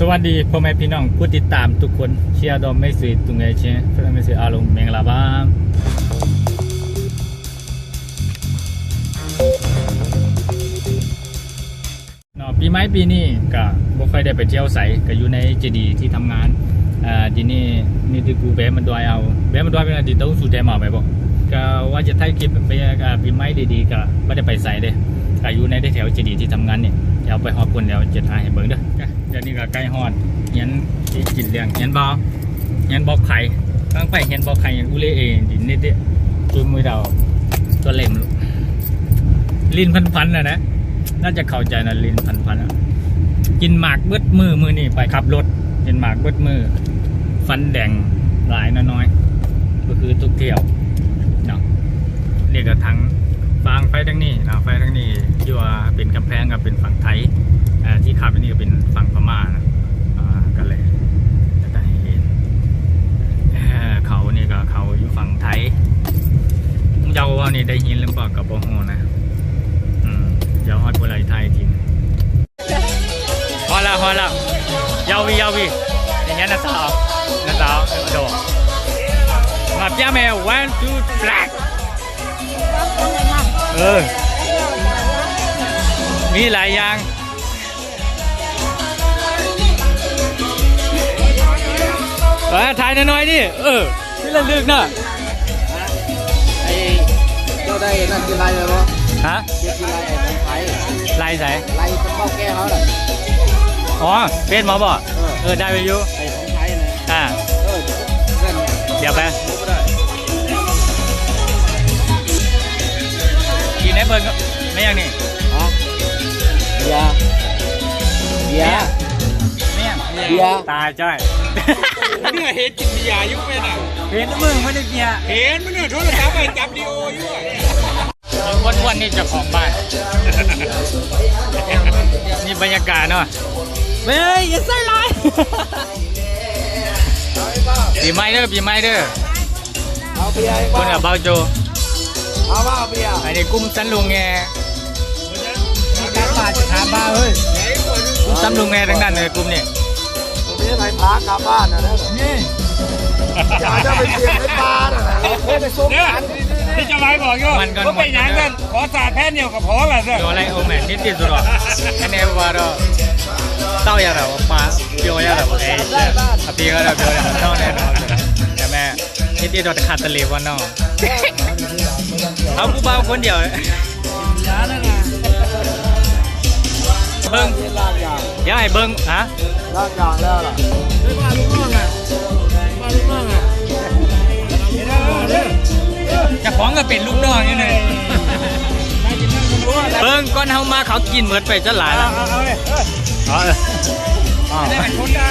สวัสดีพ่อแม่พี่น้องผู้ติดตามทุกคนเชียร์ดอมไม่สีตุงไงเชียเพื่อนไม่สีอารมณ์เมงลาบ้างเนาะปีใหม่ปีนี้ก็บ่ค่อยได้ไปเที่ยวใสก็อยู่ในเจดีย์ที่ทำงานอ่าทีนี้นี่ที่กูแบมันดอยเอาแบมันดอยเป็นอดีตต้องสู่แทมาไปบ่ก็ว่าจะถ่ายคลิปไปปีใหม่ดีๆก็ไม่ได้ไปใสเด้ก็อยู่ในแถวเจดีย์ที่ทำงานเนี่ย เดี๋ยวไปฮอดคนเดี๋ยวจะถ่ายให้เบิ่งเด้อเดี๋ยวนี้ก็ใกล้ฮอดเฮียนที่กินเลี้ยงเฮียนบ่เฮียนบอกไข่ตั้งไปเฮียนบอกไข่อุเล่เองดินนิดเดียวจุมือเราตัวเล่มลูกลิ้นพันๆนะนะน่าจะเข้าใจนะลิ้นพันๆกินหมากเบิดมือมือนี่ไปขับรถกินหมากเบิดมือ ฟันแดงหลายน้อยๆก็คือทุกเที่ยวเนาะนี่ก็ทั้งฟางไฟทั้งนี้นะไฟทั้งนี้ที่ว่าเป็ นกำแพงกับ เป็นฝั่งไทยที่ขับอันนี้ก็เป็นฝั่งพม่านะก็เลยจะได้เห็นเอ่อเขานี่ก็เขาอยู่ฝั่งไทยเจ้าว่านี่ได้ยินหรือเปล่ากับโบโฮนะอืมเดี๋ยวฮอตบุไรไทยทีมฮอตแล้วฮอตแล้วยาวียาวีอย่างเงี้นะสาวนะสาวโดดมาพี่แมว one two flag เออ มีหลายอย่างเออถ่ายหน่อยๆดิเออที่ระลึกเนาะไอ้เจ้าได้นั่นคือลายอะไรวะฮะเจ้าคือลายไอ้ของไทยลายใสลายกระเป๋าแก้เขาแหละอ๋อเป็นหมอบอกเออเออได้ไปอยู่ไอ้ของไทยนะอ่าเออเส้นเดี๋ยวไปรู้ก็ได้กินให้เบิ่งก็ไม่ยังนี่ฮะเบี ยร์เบียร์ไม่ยังเบียร์ตายจ้อยเนี่ยเห็นกินเบียร์อยู่เป็นอะเห็นมึงไม่ได้เกียร์เห็นมันเนี่ยโทรศัพท์ไปจับดีโออยู่อะวันวันๆนี่เจะของบ้านนี่บรรยากาศเนาะเฮ้ยอย่าใส่ลายปีใหม่เด้อปีใหม่เด้อเอาเบียร์ให้คนบ้ากับเบาโจเอาว่าเบียร์อันนี้กุ้มสันลุงแงการบาด จะถามบ้าเฮ้ยกุ้มสันลุงแงทั้งนั้นเลยกุ้มนี่ผมไม่ได้ใส่พากลับบ้านนะนี่อยากจะไปเสียบในปลาน่ะนะเราเคยไปซุกเนี่ยกันที่จะไปบอกอยู่ก็ไปยังกันขอสาดแพ้เดียวกับพอละเด้อเดี๋ยวอะไรโอแมนนิดเดียวสุดหรออันนี้ว่าเราเต้าอย่าแบบว่าปลาเปียวอย่าแบบว่าเอ้ยอะพี่ก็แบบเปียวอย่าแบบเต้าแน่นอนแต่แม่นิดเดียวจะขาดตะลีวันนอกเอากูเบาคนเดียว เบิ้งลากยางเดี๋ยวให้เบิ้งฮะลากยางแล้วล่ะจะของก็เป็นลูกน้องอยู่เลยเบิ้งก่อนเฮามาเขากินเหมือนไปจะหลายแล้วเอาเลยอ๋อเอออ๋อได้ทนได้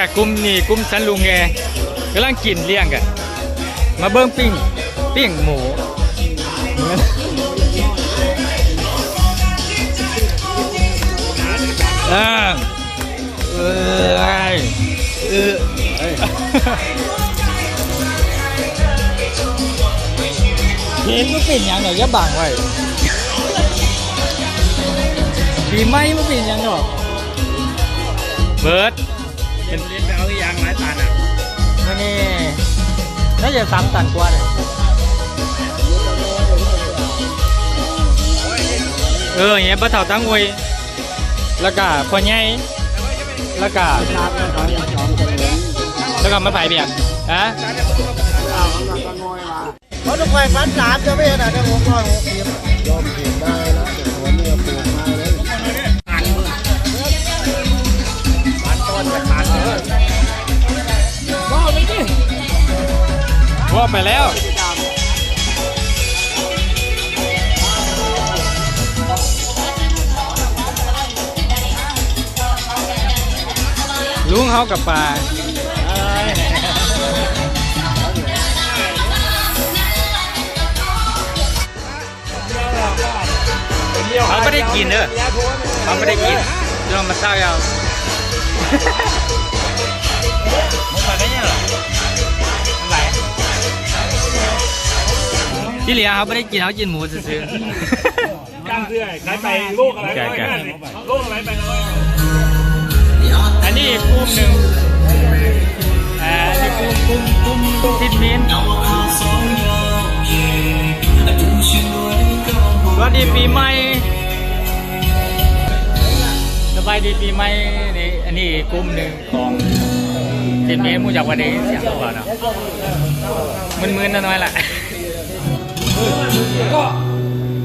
แกกลุ่มนี่กลุ่มสันลุงแงกำลังกินเลี้ยงกัน มาเบิ้งปิ้งปิ้งหมูอ่าเออไอ้เออเห็นมันเป็นหยังหน่อยอย่าบังไว้ปีใหม่มันเป็นหยังดอกเบิร์ด เป็นเรียนไปเอายางหลายตันอะมื่อนี้น่าจะสามตันกว่าเลยเอออย่างเงี้ยปลาเถาตั้งอวยแล้วก็พอใหญ่แล้วก็แล้วก็มาผายเบียกฮะเขาจะไปฟันสามจะไม่เห็นอะเดี๋ยวผมรอหกสิบยอมเปลี่ยนได้แล้วแต่หัวเนี่ยปลูกมา เลยว่าวไปแล้วลุงเขากับปลาเขาไม่ได้กินเด้อเขาไม่ได้กินเรื่องมาเศร้าเอา มึงมาได้ยังเหรอไหนที่เหลือเขาไม่ได้กินเขากินหมูซื้อจ้างเสื้อขายไปโลกอะไรร้อยห้าสิบโลกอะไรไปร้อยๆอันนี้อีกกลุ่มหนึ่งอ่าอันนี้กลุ่มกลุ่มกลุ่มทิดมินสวัสดีปีใหม่สบายดีปีใหม่นี่อันนี้อีกกลุ่มหนึ่งของ ทิดมินมูจากวันนี้เสียงตัวเนาะมึนๆน้อยๆแหละก็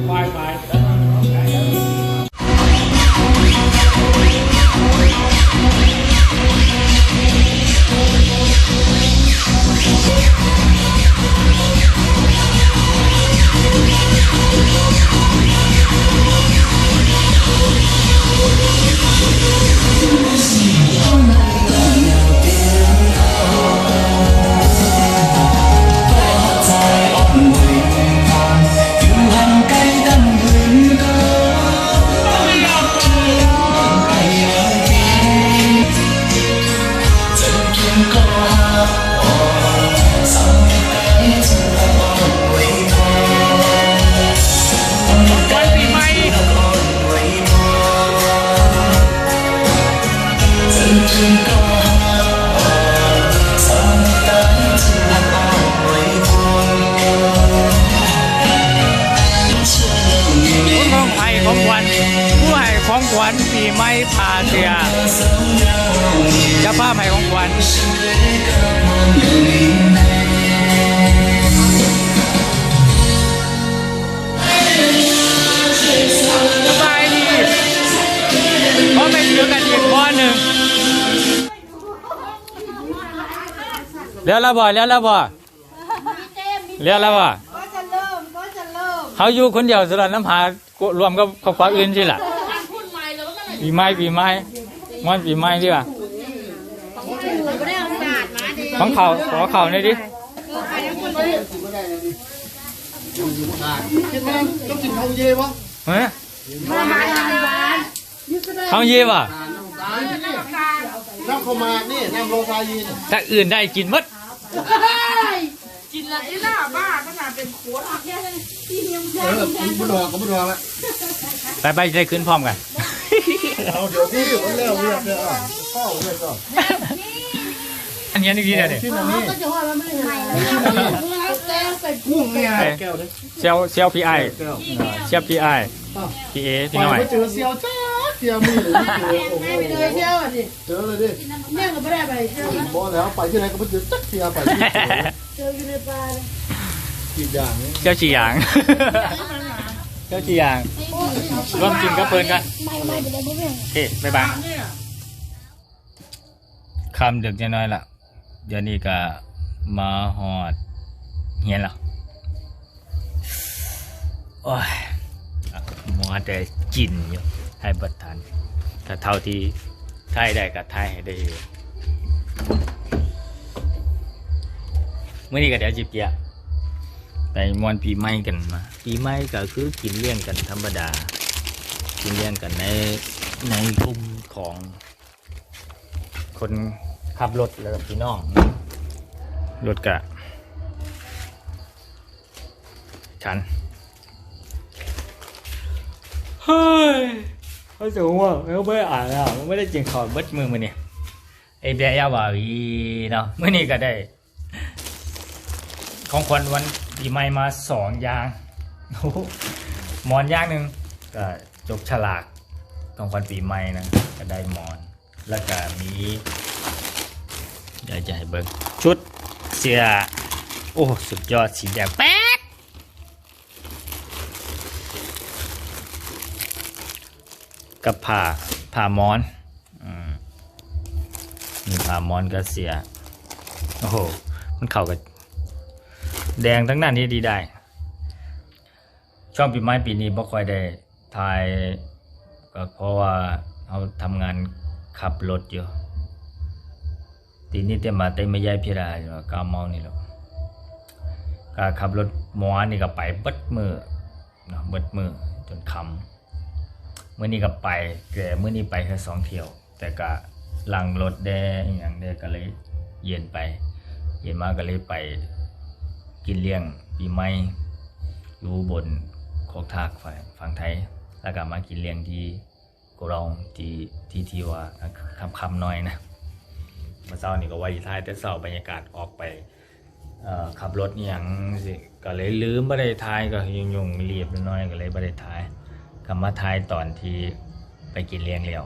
ควายไปวั ของไผ่ของขวัญผู้ให้ของขวัญปีใหม่พาเสียเจะภาพให้ของขวัญสบายดีเพราะไม่เจอกันอีกวันหนึ่งเลี้ยวแล้วบ่เลี้ยวแล้วบ่เลี้ยวแล้วบ่ก็จะเริ่มก็จะเริ่มเขาอยู่คนเดียวสำหรับน้ำหา รวมกับครอบครัวอื่นใช่หรอปีใหม่ปีใหม่มันปีใหม่ดีกว่าไม่ได้เอาศาสตร์มาดิของเขาขอเขาหน่อยดิต้องกินข้าวเย่วะเฮ้ยมามาทานหวานเขาเยี่ยว่ะน้ำข้าวหมากนี่น้ำโรซายีนี่ถ้าอื่นได้กินหมด กินละที่หน้าบ้าขนาดเป็นโค้ดแค่ที่เดียวเออผมบุดอกก็บุดอกละไปไปได้ขึ้นพร้อมกันเอาเดี๋ยวที่เดี๋ยวเลิกเรียกเนี่ยอะข้าวเรียกก็อันนี้นี่ดีนะเด็ที่มันนี่ก็จะว่ามันไม่ไหนแล้วแก้ใส่กุ้งเนี่ยแก้วเลยเซลเซลพี่ไอแก้วเซลพี่ไอพี่เอพี่หน่อยไปเจอเซียวจ้า เซียวมือหรือเจอโอ้โหไปเลยเที่ยวดิเจอเลยดิแม่ก็ไม่ได้ไปเที่ยวบอกแล้วไปที่ไหนก็ไม่เจอจักเซียวไปที่เจออยู่ในป่าเลยกี่อย่างเจ้าจีหยางเจ้าจีหยางร่วมกินกับเพลินกันเดี๋ยวไม่แม่โอเคบ๊ายบายคำดึกจะน้อยละเดี๋ยวนี้ก็มาหอดเฮียนแล้วโอ้ยมัวแต่กินอยู่ ให้บัดทันถ้าเท่าที่ทายได้ก็ทายให้ได้เมื่อนี้ก็เดี๋ยวจิบเกียไปมวนปีใหม่กันมา ปีใหม่ก็คือกินเลี้ยงกันธรรมดา กินเลี้ยงกันในในกลุ่มของคนขับรถแล้วกับพี่น้องรถกะฉันเฮ้ย เขาสูงว่าเขาไม่ได้อ่านอะมันไม่ได้จริงขอเบิดมือมาเนี่ยไอเบียยาวาวีเนาะเมื่อนี้ก็ได้ ของขวัญวันปีใหม่มาสองอย่างหมอนอย่างหนึ่งก็จกฉลากของขวัญปีใหม่นะก็ได้หมอนแล้วก็มีเดี๋ยวจะให้เบิ่งชุดเสื้อโอ้สุดยอดสีแดงแป๊ด กับผ้าผ้ามอนอืมมีผ้ามอนกับเสีย โอ้โห มันเข้ากับแดงทั้งนั้นนี่ดีได้ ช่วงปีใหม่ปีนี้บ่ค่อยได้ถ่ายก็เพราะว่าเราทำงานขับรถอยู่ตีนี้เต็มมาเต็มไม่ย้ายพี่ราอยู่กาเมานี่หรอกการขับรถมอนี่ก็ไปเบิดมือเนาะเบิดมือจนคำ เมื่อนี้ก็ไปแต่เมื่อนี้ไปแค่สองเที่ยว แต่ก็ลังรถแดงอย่างเดก็เลยเย็นไป เย็นมากก็เลยไปกินเลี้ยงปีใหม่อยู่บนโคกทากฝั่งฝั่งไทย แล้วก็มากินเลี้ยงที่กรองที่ที่ที่ว่าคำคำหน่อยนะมื่อเช้านี่ก็ไว้ท้ายแต่เช้าบรรยากาศออกไปขับรถอย่างสิก็เลยลืมไม่ได้ทายก็ยุ่งยุ่งๆรีบน้อยก็เลยไม่ได้ทาย ก็มาทายตอนที่ไปกินเลี้ยงแล้ว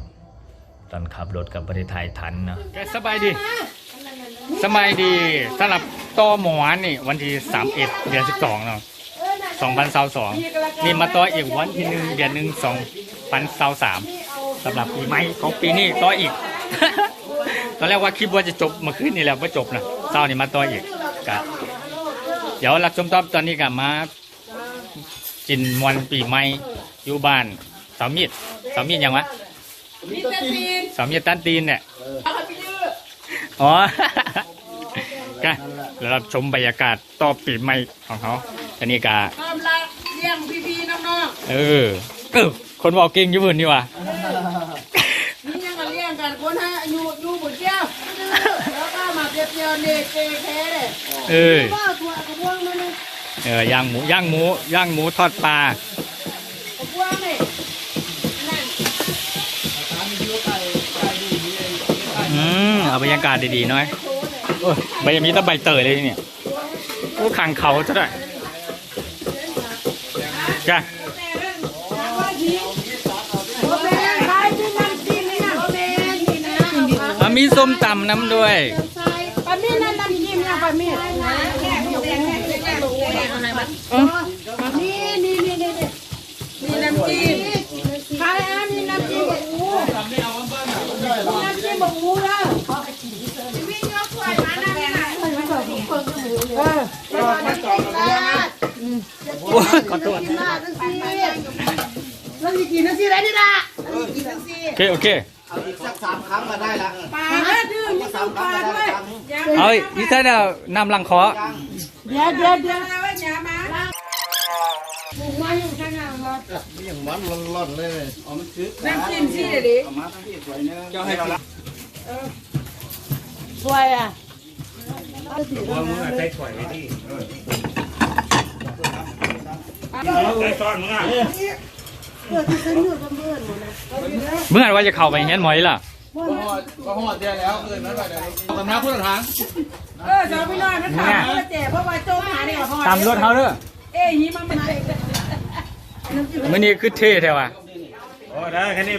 ตอนขับรถกับไม่ได้ทายทันเนาะสบายดี สบายดีสำหรับต่อหมอนนี่วันที่31เดือน12เนาะ2022นี่มาต่ออีกวันที่หนึ่งเดือนหนึ่ง2023สำหรับปีใหม่ของปีนี้ต่ออีก ตอนแรกว่าคลิปว่าจะจบเมื่อคืนนี่แหล้วไม่จบนะเช้านี่มาต่ออีกกะเดี๋ยวรับชมตอบตอนนี้กับมา กินวันปีใหม่ อยู่บ้านสาวมีดสาวมีดยังวะมีแต่ตีนสาวมีดตันตีนเนี่ยเอาไปยืดอ๋อก็เรารับชมบรรยากาศต่อปีใหม่ของเขาอันนี้กาทำละเลี้ยงพี่ๆน้องเออเออคนบอกเก่งอยู่บนนี่ว่ะๆนี่ยังมาเลี้ยงกันคนให้อายุอยู่บนแก้วแล้วก็มาเปียเปียวเนเจแค่เลยเออว่าถั่วกระบวงนั่นเลยเออย่างหมูย่างหมูย่างหมูทอดปลาก ระบวงนี่นั่น อืม เอาบรรยากาศดีๆหน่อยโอ้ยใบมีแตะใบเตยเลยเนี่ยโอ้ขังเขาซะด้วยจ้ะว่าทีโอเคขายที่นั่นที่นี่นะโอเคนี่นะอะมีส้มตำน้ำด้วยปลาหมี่นั่นน้ำจิ้มนะปลาหมี่แค่แค่แค่แค่แค่อะไรบ้างนี่นี่นี่นี่นี่น้ำจิ้มขายอันนี้น้ำจิ้มหมูน้ำจิ้มหมูแล้ววิ่งยกถ้วยมานั่นน่ะเออมาต่อกันเลยนะ โอ้ย ขอโทษกินละนั่นสิแล้วสิกินนั่นสิอะไรนี่ล่ะกินนั่นสิโอเคโอเคเอาอีกสักสามครั้งก็ได้ละปลาดื้อมีต้มปลาด้วยเอาอีกท่านเอานำลังคอเดี๋ยวเดี๋ยวเดี๋ยวนะว่าอย่ามาหมูมาอยู่ข้างหน้าครับอย่างมันร้อนๆเลยเอามันคือน้ำจิ้มสิเดี๋ยวดิเอามาทั้งที่สวยเนื้อเจ้าให้เราละสวยอะว่ามึงอะใช้ถอยไว้ที่ ใช้ซ้อนมึงอะเมื่อว่าจะเข้าไปเงี้ยหมอยล่ะก็หอดเดียวแล้วเกินนั้นไปเดี๋ยวตำน้ำพุทธทางเออจะเอาไปนอนนะถามว่าเจ๊เพราะว่าโจ๊กหาเนี่ยพอตามรถเขาเด้อเอ้ยหีมันมันมื่อนี้คือเท่แท้ว่ะโอ้ได้แค่นี้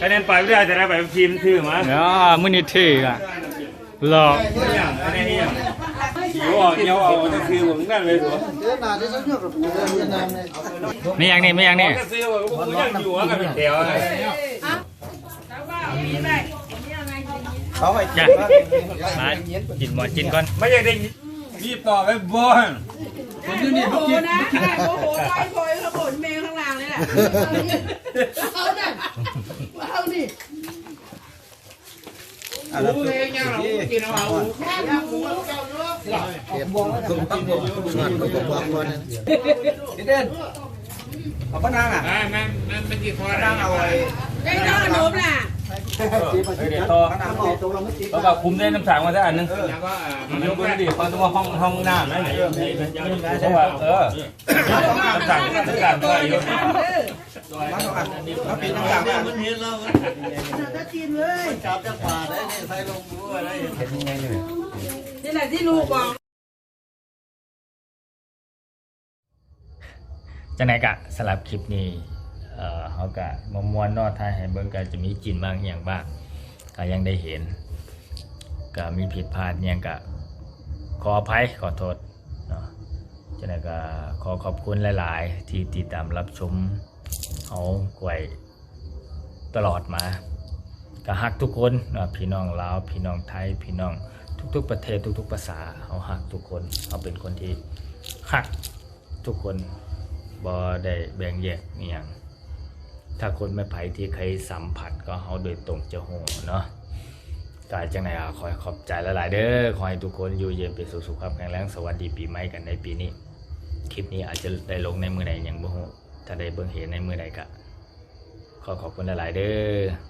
คะแนนไปไม่ได้จะได้ไปทีมชื่อมาอ๋อมื่อนี้เท่อะหลอก อย่างอันนี้อย่างหิวอะเงี้ยวออผมนั่นเลยตัวเดือนน้าที่ฉันเลือกกับเดือนเวียดนามเลยไม่ยังนี่ไม่ยังนี่ก็ซื้อว่าผมยังอยู่ว่ากันเป็นแถวเลยวว่าเอาหีได้นี่ยังไงเขาไปจ้ะมากินหมอนกินก่อน ไม่ใช่ได้รีบต่อไปบอลคนที่นี่โอ้โหนะโอ้โหไปโอยขบวนเมย์ข้างล่างนี่แหละเอาเนี่ยเอานี่ อะไรเลยเนี่ยเรากินเอาแม่หูเจ้าลูกเก็บบอกแล้วต้องตั้งผมงานก็บอกก่อนนี่เด่นเอาพนังอะแม่แม่ไม่กี่ข้อพนังเอาไว้ได้เจ้าขนมน่ะต่อพนังเราดแล้วก็คุมได้น้ำสางมาสักอันนึงแล้วก็มันยกไปดิเขาต้องว่าห้องห้องน้ำนั่นเพราะว่าเออน้ำสั่งน้ำสั่งก็เยอะ มันเอาอันเราปิดต่างๆมันเห็นเราจะกินเลยจับจะป่าได้เนี่ยใส่ลงมือได้เห็นยังไงเนี่ยนี่แหละที่ลูกบอกจังไหนกะสลับคลิปนี้เอ่อเขากะมามวนนอดท้ายให้เบิ่งก็จะมีจินบ้างอย่างบ้างก็ยังได้เห็นก็มีผิดพลาดเนี่ยงกะขออภัยขอโทษเนาะจังไหนก็ขอขอบคุณหลาย ๆ ที่ติดตามรับชม เขากวยตลอดมาก็ฮักทุกคนนะพี่น้องลาวพี่น้องไทยพี่น้องทุก ๆ ประเทศทุก ๆ ภาษาเขาฮักทุกคนเขาเป็นคนที่ฮักทุกคนบ่ได้แบ่งแยกอหย่างถ้าคนไม่ไผที่เคยสัมผัสก็เฮาโดยตรงจะโหเนาะกายจังไหนอะขอขอบใจหลายๆเด้อขอให้ทุกคนอยู่เย็นเป็นสุขสุขภาพแข็งแรงสวัสดีปีใหม่กันในปีนี้ คลิปนี้อาจจะได้ลงในมือใดยังบ่ฮู้ ถ้าได้เบิ่งเห็นในมือใดก็ขอขอบคุณหลาย ๆ เด้อ